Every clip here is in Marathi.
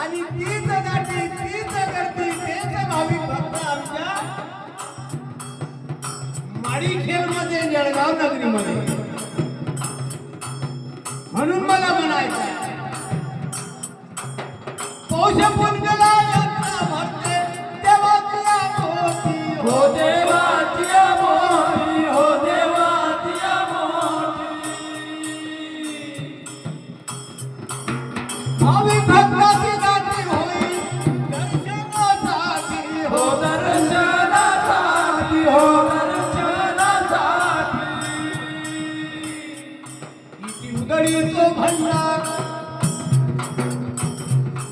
आणि तीच ਜਾਤੀ माळीखेड मध्ये जळगाव नगरीमध्ये म्हणून मला म्हणायचं आहे, पौष पूर्णिमेला यात्रा भरते तेव्हा तुला मोठी हो देवाची मोठी हो देवाची मोठी भाविक भक्ताची गाठी होईल दर्शनासाठी हो हो इति भंडार.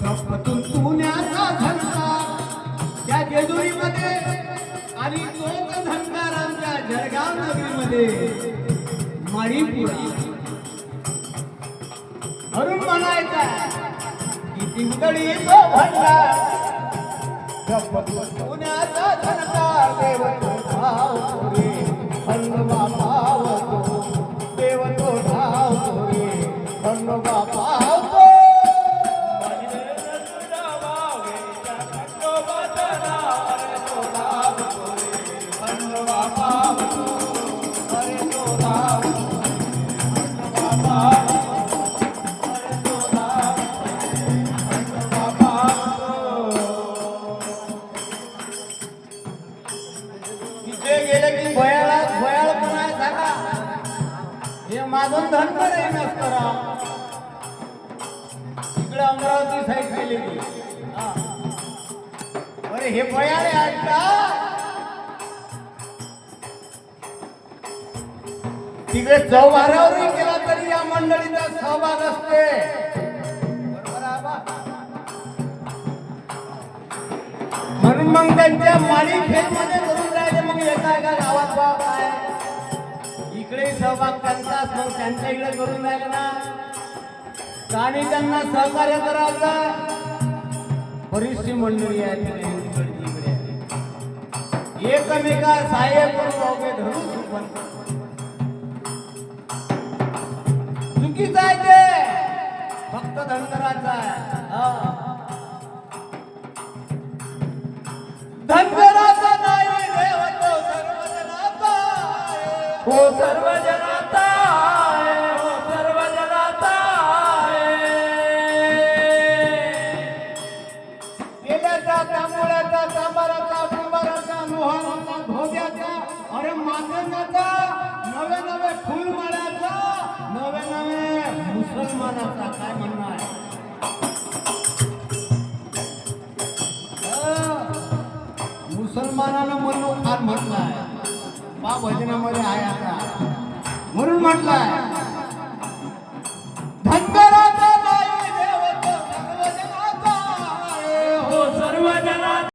कपतून पुण्याचा झंकार त्या जेजुरीमध्ये आणि तोच झंकार आमच्या जळगाव नगरीमध्ये. मणिपुरा. म्हणून म्हणायचा किती उदळी भंडार. कपतून हे माझं धनकर आहे नसतरा तिकडे अमरावती साईड गेले की अरे हे भयाळे आहेत का तिकडे चौबारावरही केला तरी या मंडळीचा सहभाग असते म्हणून मग त्यांच्या माळी मध्ये करून राहिले मग येत आहे का गावात? बाप आहे इकडे सहभाग त्यांचाच मग त्यांच्या इकडे करून राहिले ना. आणि त्यांना सहकार्य करायचं. बरीचशी मंडळी आहे तिकडे एकमेका सहाय्य करून अवघे धरू सुपन चुकीचं आहे ते. फक्त धनगराचा आहे. धनगराचा नाही देवतो सर्वजनाचा हो सर. अरे नवे नवे फुल मारायचा नवे नवे मुसलमानाचा काय म्हणणं आहे हा, मुसलमानानं म्हणून फार म्हटलं आहे बा भजनामध्ये आहे आता. म्हणून म्हटलं आहे